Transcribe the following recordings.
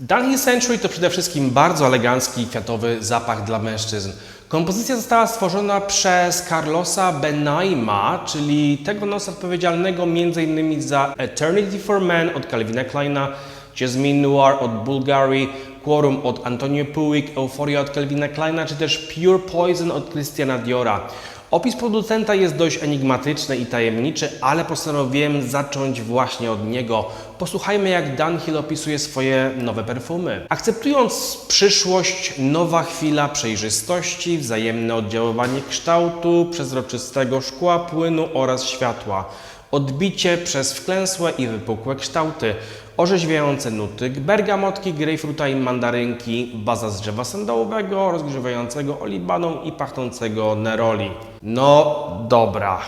Dunhill Century to przede wszystkim bardzo elegancki kwiatowy zapach dla mężczyzn. Kompozycja została stworzona przez Carlosa Benaima, czyli tego nosa odpowiedzialnego m.in. za Eternity for Men od Calvina Kleina, Jasmine Noir od Bulgari, Quorum od Antonio Puig, Euphoria od Calvina Kleina, czy też Pure Poison od Christiana Diora. Opis producenta jest dość enigmatyczny i tajemniczy, ale postanowiłem zacząć właśnie od niego. Posłuchajmy, jak Dunhill opisuje swoje nowe perfumy. Akceptując przyszłość, nowa chwila przejrzystości, wzajemne oddziaływanie kształtu, przezroczystego szkła, płynu oraz światła. Odbicie przez wklęsłe i wypukłe kształty, orzeźwiające nuty bergamotki, grejpfruta i mandarynki, baza z drzewa sandałowego, rozgrzewającego olibaną i pachnącego neroli. No dobra.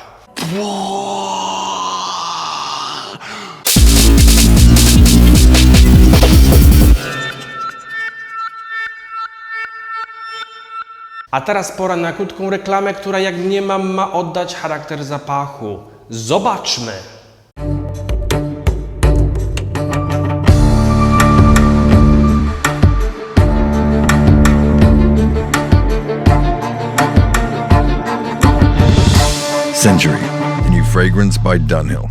A teraz pora na krótką reklamę, która jak mniemam ma oddać charakter zapachu. Zobaczmy! Century, the new fragrance by Dunhill.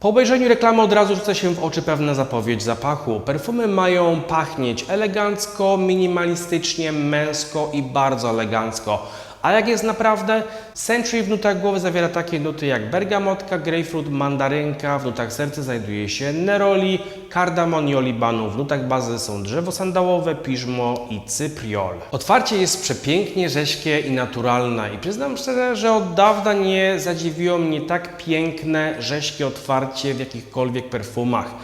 Po obejrzeniu reklamy od razu rzuca się w oczy pewna zapowiedź zapachu. Perfumy mają pachnieć elegancko, minimalistycznie, męsko i bardzo elegancko. A jak jest naprawdę? Century w nutach głowy zawiera takie nuty jak bergamotka, grapefruit, mandarynka, w nutach serca znajduje się neroli, kardamon i olibanu, w nutach bazy są drzewo sandałowe, piżmo i cypriol. Otwarcie jest przepięknie rześkie i naturalne i przyznam szczerze, że od dawna nie zadziwiło mnie tak piękne, rześkie otwarcie w jakichkolwiek perfumach.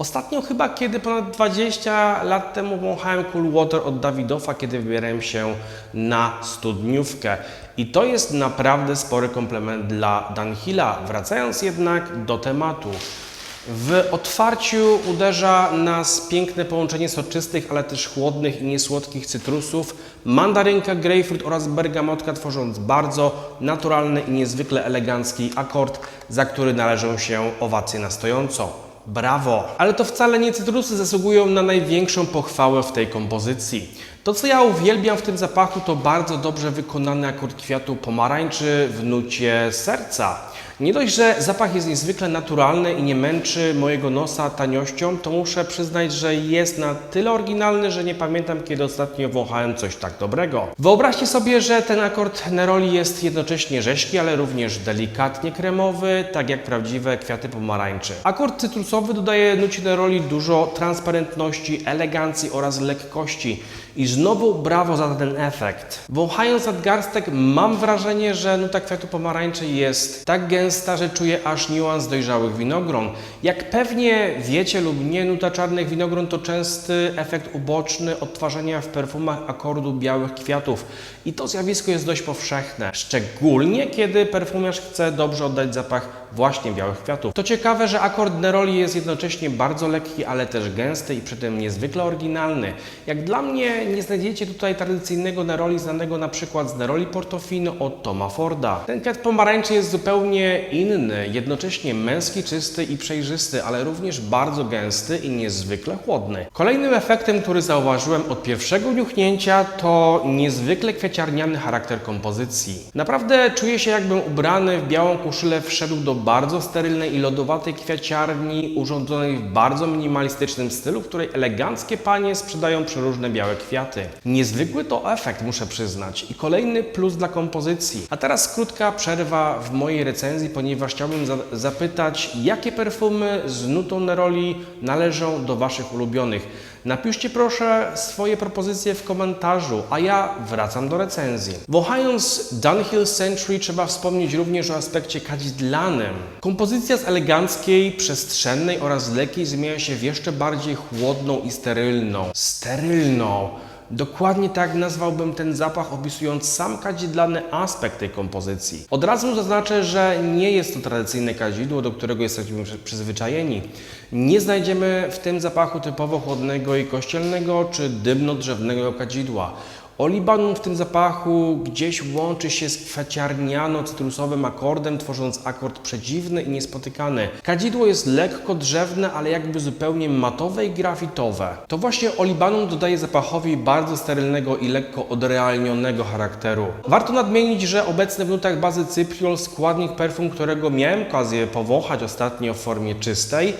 Ostatnio chyba, kiedy ponad 20 lat temu wąchałem Cool Water od Dawidofa, kiedy wybierałem się na studniówkę. I to jest naprawdę spory komplement dla Dunhilla. Wracając jednak do tematu. W otwarciu uderza nas piękne połączenie soczystych, ale też chłodnych i niesłodkich cytrusów, mandarynka, grapefruit oraz bergamotka, tworząc bardzo naturalny i niezwykle elegancki akord, za który należą się owacje na stojąco. Brawo! Ale to wcale nie cytrusy zasługują na największą pochwałę w tej kompozycji. To, co ja uwielbiam w tym zapachu, to bardzo dobrze wykonany akord kwiatu pomarańczy w nucie serca. Nie dość, że zapach jest niezwykle naturalny i nie męczy mojego nosa taniością, to muszę przyznać, że jest na tyle oryginalny, że nie pamiętam, kiedy ostatnio wąchałem coś tak dobrego. Wyobraźcie sobie, że ten akord neroli jest jednocześnie rześki, ale również delikatnie kremowy, tak jak prawdziwe kwiaty pomarańczy. Akord cytrusowy dodaje nucie neroli dużo transparentności, elegancji oraz lekkości. I znowu brawo za ten efekt. Wąchając nadgarstek mam wrażenie, że nuta kwiatu pomarańczy jest tak gęsta, że czuję aż niuans dojrzałych winogron. Jak pewnie wiecie lub nie, nuta czarnych winogron to częsty efekt uboczny odtwarzania w perfumach akordu białych kwiatów. I to zjawisko jest dość powszechne, szczególnie kiedy perfumiarz chce dobrze oddać zapach właśnie białych kwiatów. To ciekawe, że akord neroli jest jednocześnie bardzo lekki, ale też gęsty i przy tym niezwykle oryginalny. Jak dla mnie nie znajdziecie tutaj tradycyjnego neroli znanego na przykład z neroli Portofino od Toma Forda. Ten kwiat pomarańczy jest zupełnie inny, jednocześnie męski, czysty i przejrzysty, ale również bardzo gęsty i niezwykle chłodny. Kolejnym efektem, który zauważyłem od pierwszego niuchnięcia to niezwykle kwieciarniany charakter kompozycji. Naprawdę czuję się jakbym ubrany w białą koszulę wszedł do bardzo sterylnej i lodowatej kwiaciarni urządzonej w bardzo minimalistycznym stylu, w której eleganckie panie sprzedają przeróżne białe kwiaty. Niezwykły to efekt, muszę przyznać. I kolejny plus dla kompozycji. A teraz krótka przerwa w mojej recenzji, ponieważ chciałbym za zapytać, jakie perfumy z nutą neroli należą do Waszych ulubionych. Napiszcie proszę swoje propozycje w komentarzu, a ja wracam do recenzji. Wąchając Dunhill Century trzeba wspomnieć również o aspekcie kadzidlanym. Kompozycja z eleganckiej, przestrzennej oraz lekkiej zmienia się w jeszcze bardziej chłodną i sterylną. Sterylną. Dokładnie tak nazwałbym ten zapach, opisując sam kadzidlany aspekt tej kompozycji. Od razu zaznaczę, że nie jest to tradycyjne kadzidło, do którego jesteśmy przy- przyzwyczajeni. Nie znajdziemy w tym zapachu typowo chłodnego i kościelnego czy dymno-drzewnego kadzidła. Olibanum w tym zapachu gdzieś łączy się z kwiaciarniano-cytrusowym akordem, tworząc akord przedziwny i niespotykany. Kadzidło jest lekko drzewne, ale jakby zupełnie matowe i grafitowe. To właśnie Olibanum dodaje zapachowi bardzo sterylnego i lekko odrealnionego charakteru. Warto nadmienić, że obecny w nutach bazy Cypriol składnik perfum, którego miałem okazję powąchać ostatnio w formie czystej,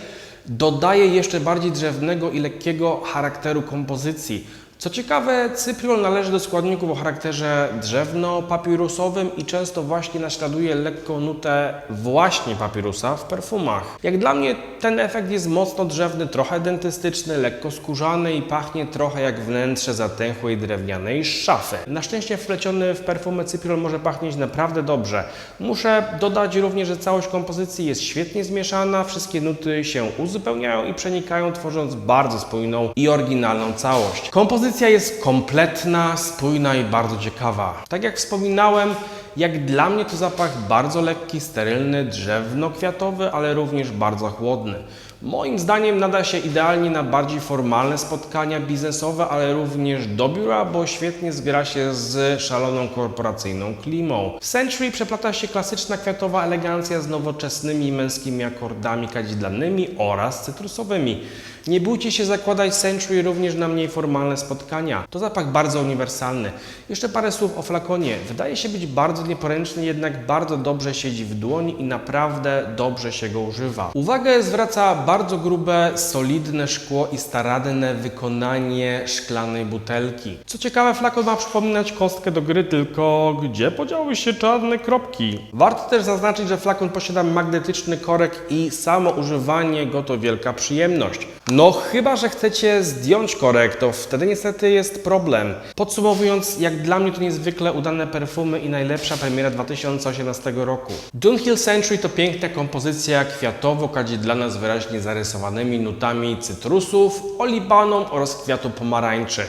dodaje jeszcze bardziej drzewnego i lekkiego charakteru kompozycji. Co ciekawe, cypriol należy do składników o charakterze drzewno-papirusowym i często właśnie naśladuje lekką nutę właśnie papirusa w perfumach. Jak dla mnie ten efekt jest mocno drzewny, trochę dentystyczny, lekko skórzany i pachnie trochę jak wnętrze zatęchłej drewnianej szafy. Na szczęście wpleciony w perfumy cypriol może pachnieć naprawdę dobrze. Muszę dodać również, że całość kompozycji jest świetnie zmieszana, wszystkie nuty się uzupełniają i przenikają, tworząc bardzo spójną i oryginalną całość. Kompozycja jest kompletna, spójna i bardzo ciekawa. Tak jak wspominałem, jak dla mnie to zapach bardzo lekki, sterylny, drzewno-kwiatowy, ale również bardzo chłodny. Moim zdaniem nada się idealnie na bardziej formalne spotkania biznesowe, ale również do biura, bo świetnie zgra się z szaloną korporacyjną klimą. W Century przeplata się klasyczna kwiatowa elegancja z nowoczesnymi męskimi akordami kadzidlanymi oraz cytrusowymi. Nie bójcie się zakładać Century również na mniej formalne spotkania. To zapach bardzo uniwersalny. Jeszcze parę słów o flakonie. Wydaje się być bardzo nieporęczny, jednak bardzo dobrze siedzi w dłoni i naprawdę dobrze się go używa. Uwagę zwraca bardzo grube, solidne szkło i staranne wykonanie szklanej butelki. Co ciekawe, flakon ma przypominać kostkę do gry, tylko gdzie podziały się czarne kropki? Warto też zaznaczyć, że flakon posiada magnetyczny korek i samo używanie go to wielka przyjemność. No chyba, że chcecie zdjąć korek, to wtedy niestety jest problem. Podsumowując, jak dla mnie to niezwykle udane perfumy i najlepsza premiera 2018 roku. Dunhill Century to piękna kompozycja kwiatowo-kadzidlana z wyraźnie zarysowanymi nutami cytrusów, olibaną oraz kwiatu pomarańczy.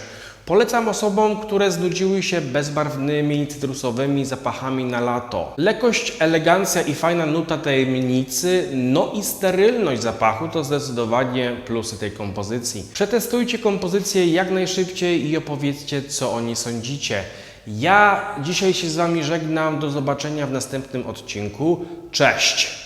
Polecam osobom, które znudziły się bezbarwnymi, cytrusowymi zapachami na lato. Lekkość, elegancja i fajna nuta tajemnicy, no i sterylność zapachu to zdecydowanie plusy tej kompozycji. Przetestujcie kompozycję jak najszybciej i opowiedzcie, co o niej sądzicie. Ja dzisiaj się z Wami żegnam. Do zobaczenia w następnym odcinku. Cześć!